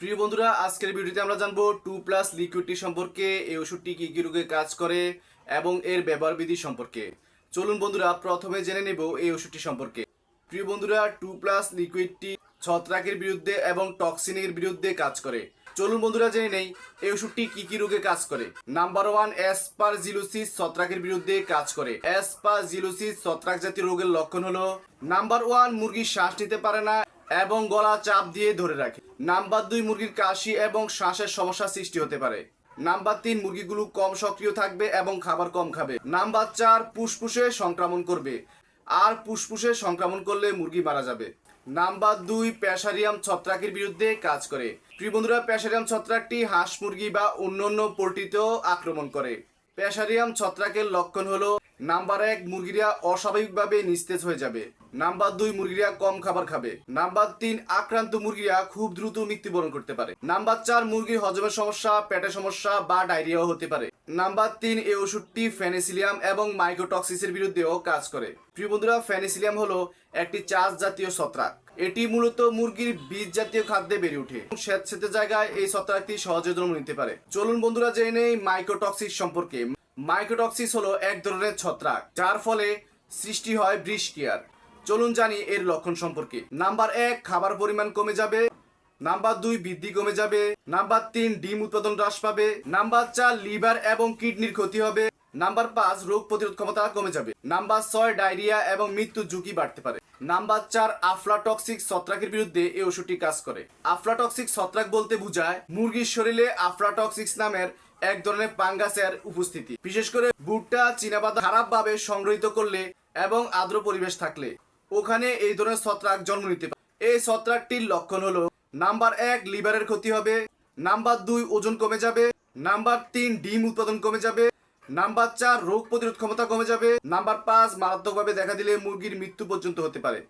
প্রিয় বন্ধুরা, আজকের ভিডিওতে আমরা জানব টু প্লাস লিকুইডটি সম্পর্কে, এই ওষুধটি কী কী রোগে কাজ করে এবং এর ব্যবহার বিধি সম্পর্কে। চলুন বন্ধুরা, প্রথমে জেনে নেব এই ওষুধটি সম্পর্কে। প্রিয় বন্ধুরা, টু প্লাস লিকুইডটি ছত্রাকের বিরুদ্ধে এবং টক্সিনের বিরুদ্ধে কাজ করে। চলুন বন্ধুরা, জেনে নেই, এই ওষুধটি কি কি রোগে কাজ করে। নাম্বার ওয়ান অ্যাসপারজিলোসিস ছত্রাকের বিরুদ্ধে কাজ করে। অ্যাসপারজিলোসিস ছত্রাক জাতীয় রোগের লক্ষণ হলো নাম্বার ওয়ান মুরগি শ্বাস নিতে পারে না এবং গলা চাপ দিয়ে ধরে রাখে। নাম্বার দুই, মুরগির কাশি এবং শ্বাসের সমস্যা সৃষ্টি হতে পারে। নাম্বার তিন, মুরগিগুলো কম সক্রিয় থাকবে এবং খাবার কম খাবে। নাম্বার চার, ফুসফুসে সংক্রমণ করবে। আর ফুসফুসে সংক্রমণ করলে মুরগি মারা যাবে। নাম্বার দুই, প্যাসারিয়াম ছত্রাকের বিরুদ্ধে কাজ করে। প্রিয় বন্ধুরা, প্যাসারিয়াম ছত্রাকটি হাঁস মুরগি বা অন্যান্য পোলট্রিতেও আক্রমণ করে। প্যাসারিয়াম ছত্রাকের লক্ষণ হলো নাম্বার এক, মুরগিরা অস্বাভাবিকভাবে নিস্তেজ হয়ে যাবে। নাম্বার দুই, মুরগিরা কম খাবার খাবে। নাম্বার তিন, আক্রান্ত মুরগিরা খুব দ্রুত মৃত্যুবরণ করতে পারে। নাম্বার চার, মুরগির হজমের সমস্যা, পেটের সমস্যা বা ডায়রিয়াও হতে পারে। নাম্বার তিন, এই ওষুধটি ফেনিসিলিয়াম এবং মাইক্রোটক্সিসের বিরুদ্ধেও কাজ করে। প্রিয় বন্ধুরা, ফেনিসিলিয়াম হলো একটি চাষ জাতীয় ছত্রাক। এটি মূলত মুরগির বীজ জাতীয় খাদ্যে বেড়ে ওঠে স্যাঁতস্যাঁতে জায়গায় এই ছত্রাকটি সহজে জন্ম নিতে পারে। চলুন বন্ধুরা, জেনে নেই মাইক্রোটক্সিস সম্পর্কে। মাইক্রোটক্সিস হলো এক ধরনের ছত্রাক, যার ফলে সৃষ্টি হয় বৃষ্টিয়ার চলুন জানি এর লক্ষণ সম্পর্কে। নাম্বার এক, খাবার পরিমাণ কমে যাবে। নাম্বার দুই, বৃদ্ধি কমে যাবে। নাম্বার তিন, ডিম উৎপাদন হ্রাস পাবে। নাম্বার চার, লিভার এবং কিডনির ক্ষতি হবে। নাম্বার পাঁচ, রোগ প্রতিরোধ ক্ষমতা কমে যাবে। নাম্বার ছয়, ডায়রিয়া এবং মৃত্যুর ঝুঁকি বাড়তে পারে। নাম্বার চার আফলাটক্সিক ছত্রাকের বিরুদ্ধে এই ওষুধটি কাজ করে। আফলাটক্সিক ছত্রাক বলতে বোঝায়, মুরগির শরীরে আফলাটক্সিক্স নামের এক ধরনের পাঙ্গাসের উপস্থিতি। বিশেষ করে ভুট্টা চীনাবাদাম খারাপভাবে সংগ্রহিত করলে এবং আর্দ্র পরিবেশ থাকলে। ওখানে এই ধরনের ছত্রাক জন্ম নিতে পারে। এই ছত্রাকটির লক্ষণ হলো, নাম্বার এক, লিভারের ক্ষতি হবে, নাম্বার দুই, ওজন কমে যাবে, নাম্বার তিন, ডিম উৎপাদন কমে যাবে, নাম্বার চার, রোগ প্রতিরোধ ক্ষমতা কমে যাবে, নাম্বার পাঁচ, মারাত্মকভাবে দেখা দিলে মুরগির মৃত্যু পর্যন্ত হতে পারে।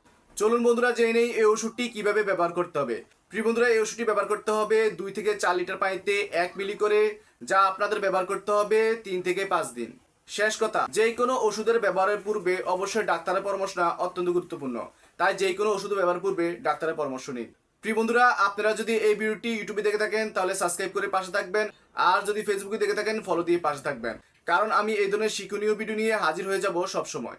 চলুন বন্ধুরা, জেনে নেই এই ওষুধটি কীভাবে ব্যবহার করতে হবে। প্রিয় বন্ধুরা, এই ওষুধটি ব্যবহার করতে হবে দুই থেকে চার লিটার পানিতে এক মিলি করে, যা আপনাদের ব্যবহার করতে হবে তিন থেকে পাঁচ দিন। শেষ কথা যে কোনো ওষুধের ব্যবহারের পূর্বে অবশ্যই ডাক্তারের পরামর্শ নেওয়া অত্যন্ত গুরুত্বপূর্ণ। তাই যে কোনো ওষুধ ব্যবহার পূর্বে ডাক্তারের পরামর্শ নিন। প্রিয় বন্ধুরা, আপনারা যদি এই ভিডিওটি ইউটিউবে দেখে থাকেন, তাহলে সাবস্ক্রাইব করে পাশে থাকবেন, আর যদি ফেসবুকে দেখে থাকেন ফলো দিয়ে পাশে থাকবেন। কারণ আমি এই ধরনের শিক্ষণীয় ভিডিও নিয়ে হাজির হয়ে যাব সবসময়।